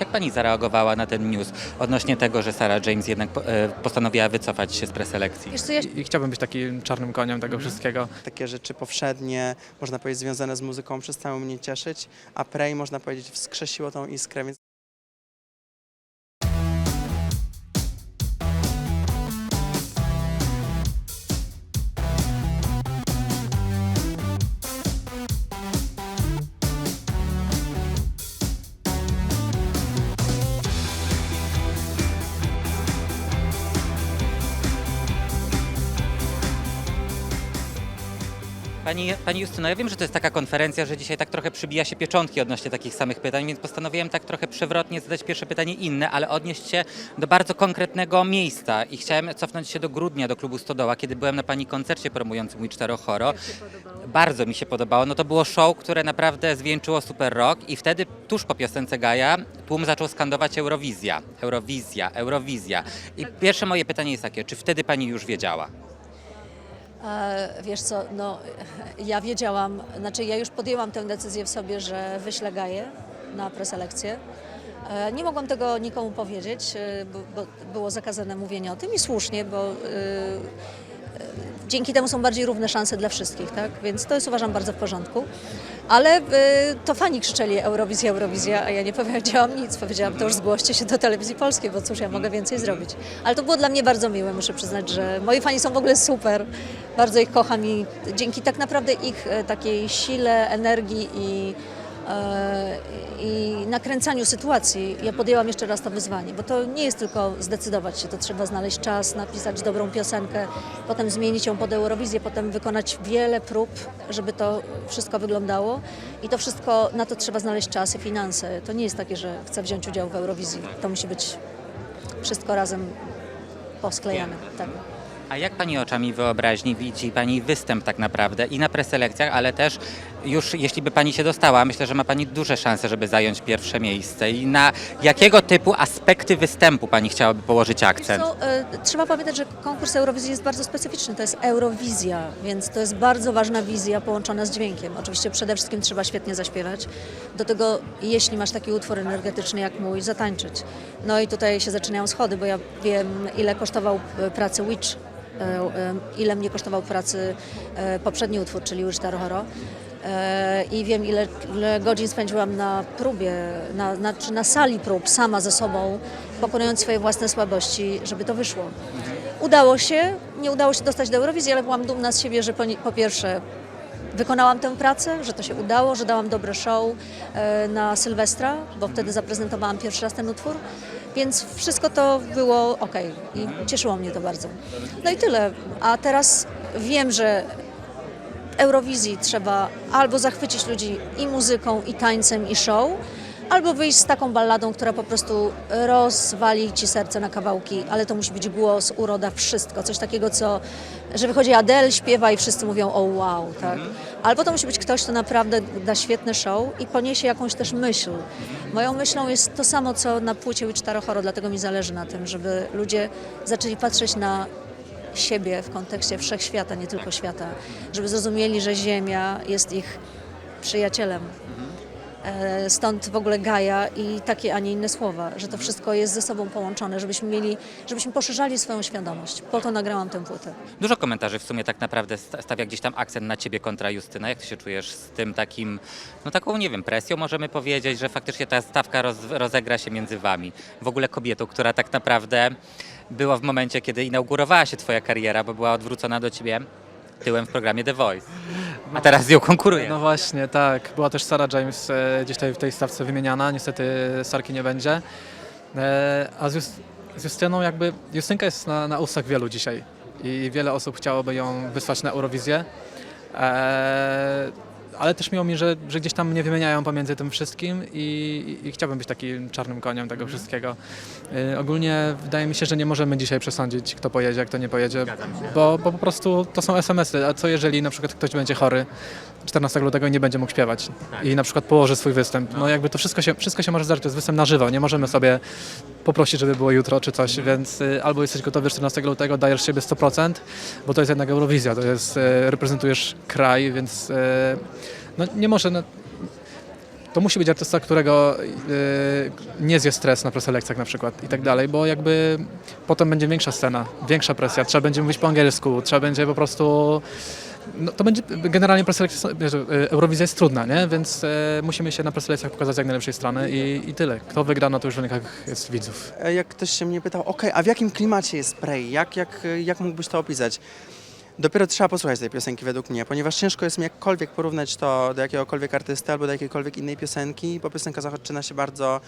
Jak pani zareagowała na ten news odnośnie tego, że Sarah James jednak e, postanowiła wycofać się z preselekcji? Wiesz co, ja chciałbym być takim czarnym koniem tego wszystkiego. Takie rzeczy powszednie, można powiedzieć, związane z muzyką przestały mnie cieszyć, a Prey, można powiedzieć, wskrzesiło tą iskrę, więc Pani, pani Justyno, ja wiem, że to jest taka konferencja, że dzisiaj tak trochę przybija się pieczątki odnośnie takich samych pytań, więc postanowiłem tak trochę przewrotnie zadać pierwsze pytanie inne, ale odnieść się do bardzo konkretnego miejsca i chciałem cofnąć się do grudnia, do klubu Stodoła, kiedy byłem na pani koncercie promującym Witch Horo. Bardzo mi się podobało. No to było show, które naprawdę zwieńczyło super rock i wtedy tuż po piosence Gaja tłum zaczął skandować Eurowizja, Eurowizja, Eurowizja. I pierwsze moje pytanie jest takie, czy wtedy pani już wiedziała? Wiesz co, no ja wiedziałam, znaczy ja już podjęłam tę decyzję w sobie, że wyślę Gaję na preselekcję. E, Nie mogłam tego nikomu powiedzieć, e, bo, bo było zakazane mówienie o tym i słusznie, bo e, dzięki temu są bardziej równe szanse dla wszystkich, tak? Więc to jest uważam bardzo w porządku. Ale e, to fani krzyczeli Eurowizja, Eurowizja, a ja nie powiedziałam nic. Powiedziałam, to już zgłoście się do telewizji polskiej, bo cóż ja mogę więcej zrobić. Ale to było dla mnie bardzo miłe, muszę przyznać, że moi fani są w ogóle super. Bardzo ich kocham i dzięki tak naprawdę ich e, takiej sile, energii i, i nakręcaniu sytuacji ja podjęłam jeszcze raz to wyzwanie, bo to nie jest tylko zdecydować się, to trzeba znaleźć czas, napisać dobrą piosenkę, potem zmienić ją pod Eurowizję, potem wykonać wiele prób, żeby to wszystko wyglądało i to wszystko, na to trzeba znaleźć czas i finanse. To nie jest takie, że chcę wziąć udział w Eurowizji. To musi być wszystko razem posklejane. Tak. A jak Pani oczami wyobraźni widzi Pani występ tak naprawdę i na preselekcjach, ale też już jeśli by Pani się dostała, myślę, że ma Pani duże szanse, żeby zająć pierwsze miejsce. I na jakiego typu aspekty występu Pani chciałaby położyć akcent? Co, e, trzeba pamiętać, że konkurs Eurowizji jest bardzo specyficzny. To jest Eurowizja, więc to jest bardzo ważna wizja połączona z dźwiękiem. Oczywiście przede wszystkim trzeba świetnie zaśpiewać. Do tego, jeśli masz taki utwór energetyczny jak mój, zatańczyć. No i tutaj się zaczynają schody, bo ja wiem, ile kosztował e, pracy Witch, ile mnie kosztował pracy e, poprzedni utwór, czyli Tarhoro. E, I wiem, ile, ile godzin spędziłam na próbie, na, na, na sali prób, sama ze sobą, pokonując swoje własne słabości, żeby to wyszło. Udało się, nie udało się dostać do Eurowizji, ale byłam dumna z siebie, że po, po pierwsze wykonałam tę pracę, że to się udało, że dałam dobre show e, na Sylwestra, bo wtedy zaprezentowałam pierwszy raz ten utwór, więc wszystko to było ok i cieszyło mnie to bardzo. No i tyle. A teraz wiem, że Eurowizji trzeba albo zachwycić ludzi i muzyką, i tańcem, i show, albo wyjść z taką balladą, która po prostu rozwali ci serce na kawałki, ale to musi być głos, uroda, wszystko. Coś takiego, co, że wychodzi Adele, śpiewa i wszyscy mówią o wow, tak? Albo to musi być ktoś, kto naprawdę da świetne show i poniesie jakąś też myśl. Moją myślą jest to samo, co na płycie Witch dlatego mi zależy na tym, żeby ludzie zaczęli patrzeć na siebie w kontekście wszechświata, nie tylko świata, żeby zrozumieli, że Ziemia jest ich przyjacielem. E, Stąd w ogóle Gaja i takie, a nie inne słowa, że to wszystko jest ze sobą połączone, żebyśmy mieli, żebyśmy poszerzali swoją świadomość. Po to nagrałam tę płytę. Dużo komentarzy w sumie tak naprawdę sta- stawia gdzieś tam akcent na ciebie kontra Justyna. Jak ty się czujesz z tym takim, no taką, nie wiem, presją możemy powiedzieć, że faktycznie ta stawka roz, rozegra się między wami. W ogóle kobietą, która tak naprawdę była w momencie, kiedy inaugurowała się twoja kariera, bo była odwrócona do ciebie tyłem w programie The Voice. A teraz z nią konkuruje. No właśnie, tak. Była też Sarah James e, gdzieś tutaj w tej stawce wymieniana. Niestety Sarki nie będzie. E, a z, Just, z Justyną jakby... Justynka jest na, na ustach wielu dzisiaj i wiele osób chciałoby ją wysłać na Eurowizję. E, ale też miło mi, że, że gdzieś tam mnie wymieniają pomiędzy tym wszystkim i, i, chciałbym być takim czarnym koniem tego wszystkiego. E, ogólnie wydaje mi się, że nie możemy dzisiaj przesądzić, kto pojedzie, a kto nie pojedzie, bo, bo po prostu to są SMS-y. A co jeżeli na przykład ktoś będzie chory 14 lutego i nie będzie mógł śpiewać i na przykład położy swój występ? No jakby to wszystko się, wszystko się może zdarzyć, to jest występ na żywo, nie możemy sobie poprosić, żeby było jutro czy coś, więc y, albo jesteś gotowy 14 lutego, dajesz siebie 100%, bo to jest jednak Eurowizja, to jest, y, reprezentujesz kraj, więc y, no nie może, no, to musi być artysta, którego y, nie zje stres na preselekcjach na przykład i tak dalej, bo jakby potem będzie większa scena, większa presja, trzeba będzie mówić po angielsku, trzeba będzie po prostu no, to będzie generalnie preselekcja, y, Eurowizja jest trudna, nie? więc e, musimy się na preselekcjach pokazać jak najlepszej strony i, i tyle. Kto wygra, no to już w rękach jest widzów. E, Jak ktoś się mnie pytał, ok, a w jakim klimacie jest Prey? Jak, jak, jak mógłbyś to opisać? Dopiero trzeba posłuchać tej piosenki według mnie, ponieważ ciężko jest mi jakkolwiek porównać to do jakiegokolwiek artysty albo do jakiejkolwiek innej piosenki, bo piosenka zaczyna się bardzo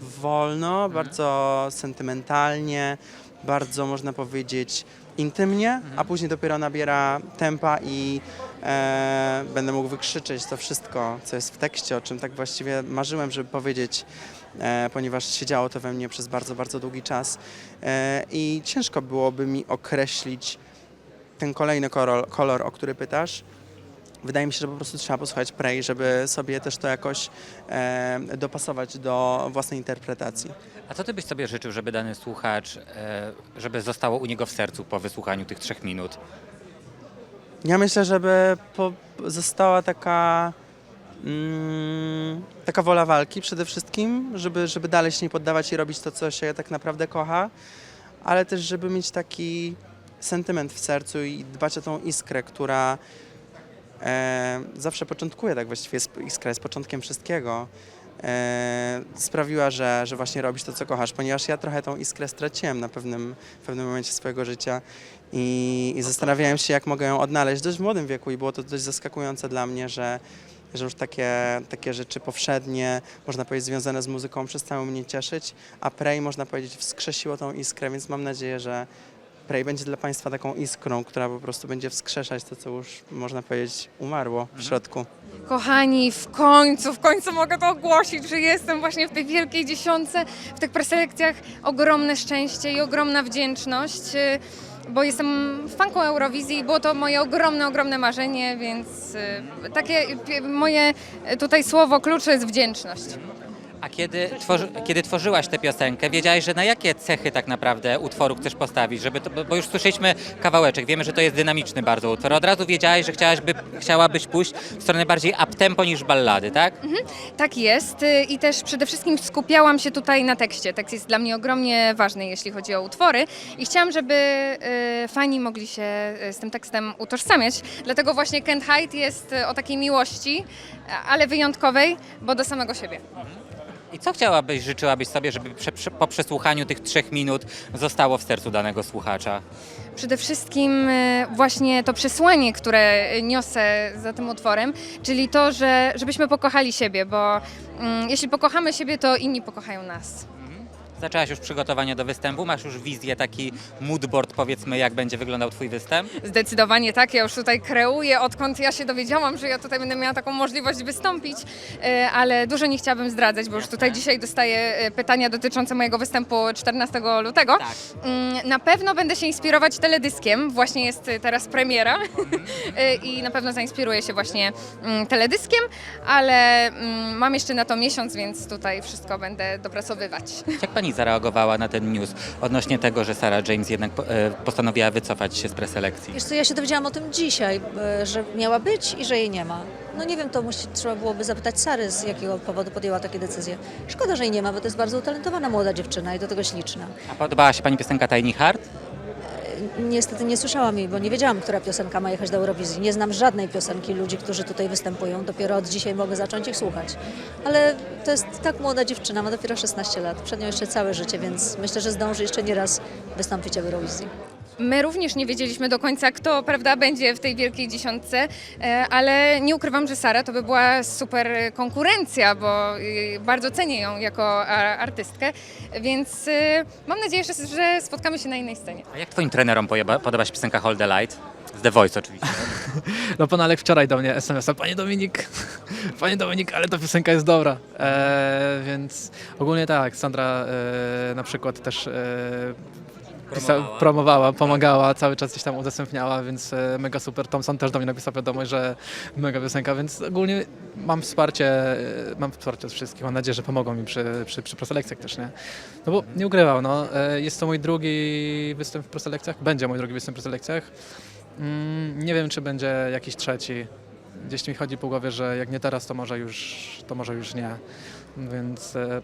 wolno, bardzo sentymentalnie, bardzo można powiedzieć intymnie, a później dopiero nabiera tempa i e, będę mógł wykrzyczeć to wszystko, co jest w tekście, o czym tak właściwie marzyłem, żeby powiedzieć, e, ponieważ siedziało to we mnie przez bardzo, bardzo długi czas. E, i ciężko byłoby mi określić ten kolejny kolor, kolor, o który pytasz. Wydaje mi się, że po prostu trzeba posłuchać Prey, żeby sobie też to jakoś e, dopasować do własnej interpretacji. A co ty byś sobie życzył, żeby dany słuchacz, e, żeby zostało u niego w sercu po wysłuchaniu tych trzech minut? Ja myślę, żeby po, została taka, mm, taka wola walki przede wszystkim, żeby, żeby dalej się nie poddawać i robić to, co się tak naprawdę kocha, ale też, żeby mieć taki sentyment w sercu i dbać o tą iskrę, która e, zawsze początkuje, tak właściwie iskra jest początkiem wszystkiego. E, sprawiła, że, że właśnie robisz to, co kochasz, ponieważ ja trochę tą iskrę straciłem na pewnym, w pewnym momencie swojego życia i, i zastanawiałem się, jak mogę ją odnaleźć w dość młodym wieku i było to dość zaskakujące dla mnie, że, że już takie, takie rzeczy powszednie, można powiedzieć, związane z muzyką przestały mnie cieszyć, a Prey, można powiedzieć, wskrzesiło tą iskrę, więc mam nadzieję, że Prey będzie dla Państwa taką iskrą, która po prostu będzie wskrzeszać to, co już, można powiedzieć, umarło w środku. Kochani, w końcu, w końcu mogę to ogłosić, że jestem właśnie w tej wielkiej dziesiątce, w tych preselekcjach. Ogromne szczęście i ogromna wdzięczność, y, bo jestem fanką Eurowizji i było to moje ogromne, ogromne marzenie, więc y, takie y, moje y, tutaj słowo klucz jest wdzięczność. A kiedy, tworzy, kiedy tworzyłaś tę piosenkę, wiedziałaś, że na jakie cechy tak naprawdę utworu chcesz postawić, żeby to, bo- już słyszeliśmy kawałeczek, wiemy, że to jest dynamiczny bardzo utwór. Od razu wiedziałaś, że chciałaś by, chciałabyś pójść w stronę bardziej uptempo niż ballady, tak? Tak jest y, i też przede wszystkim skupiałam się tutaj na tekście. Tekst jest dla mnie ogromnie ważny, jeśli chodzi o utwory i chciałam, żeby y, fani mogli się y, z tym tekstem utożsamiać. Dlatego właśnie Can't Hide jest o takiej miłości, ale wyjątkowej, bo do samego siebie. I co chciałabyś, życzyłabyś sobie, żeby prze, prze, po przesłuchaniu tych trzech minut zostało w sercu danego słuchacza? Przede wszystkim y, właśnie to przesłanie, które niosę za tym utworem, czyli to, że żebyśmy pokochali siebie, bo mm, jeśli pokochamy siebie, to inni pokochają nas. Zaczęłaś już przygotowania do występu, masz już wizję, taki moodboard powiedzmy, jak będzie wyglądał twój występ? Zdecydowanie tak, ja już tutaj kreuję, odkąd ja się dowiedziałam, że ja tutaj będę miała taką możliwość wystąpić, e, ale dużo nie chciałabym zdradzać, bo już tutaj dzisiaj dostaję e, pytania dotyczące mojego występu 14 lutego. Tak. Mm, Na pewno będę się inspirować teledyskiem, właśnie jest teraz premiera E, i na pewno zainspiruję się właśnie mm, teledyskiem, ale mm, mam jeszcze na to miesiąc, więc tutaj wszystko będę dopracowywać. Jak pani zareagowała na ten news odnośnie tego, że Sarah James jednak e, postanowiła wycofać się z preselekcji? Wiesz co, ja się dowiedziałam o tym dzisiaj, e, że miała być i że jej nie ma. No nie wiem, to musi, trzeba byłoby zapytać Sary, z jakiego powodu podjęła takie decyzje. Szkoda, że jej nie ma, bo to jest bardzo utalentowana młoda dziewczyna i do tego śliczna. A podobała się pani piosenka Tiny Heart? Niestety nie słyszałam jej, bo nie wiedziałam, która piosenka ma jechać do Eurowizji. Nie znam żadnej piosenki ludzi, którzy tutaj występują. Dopiero od dzisiaj mogę zacząć ich słuchać. Ale to jest tak młoda dziewczyna, ma dopiero 16 lat. Przed nią jeszcze całe życie, więc myślę, że zdąży jeszcze nie raz wystąpić w Eurowizji. My również nie wiedzieliśmy do końca, kto prawda, będzie w tej wielkiej dziesiątce, e, ale nie ukrywam, że Sara to by była super konkurencja, bo y, bardzo cenię ją jako a- artystkę, więc mam nadzieję, że, spotkamy się na innej scenie. A jak twoim trenerom podoba się piosenka Hold the Light? Z The Voice oczywiście. No pan Alek wczoraj do mnie SMS-a, panie Dominik, panie Dominik, ale ta piosenka jest dobra. E, więc ogólnie tak, Sandra e, na przykład też e, Promowała. promowała, pomagała, cały czas gdzieś tam udostępniała, więc e, mega super. Thompson też do mnie napisał wiadomość, że mega piosenka, więc ogólnie mam wsparcie, e, mam wsparcie od wszystkich. Mam nadzieję, że pomogą mi przy, przy, przy preselekcjach też, nie? No bo nie ukrywam, no, e, jest to mój drugi występ w preselekcjach, będzie mój drugi występ w preselekcjach. Mm, nie wiem, czy będzie jakiś trzeci. gdzieś mi chodzi po głowie, że jak nie teraz, to może już, to może już nie. Więc e,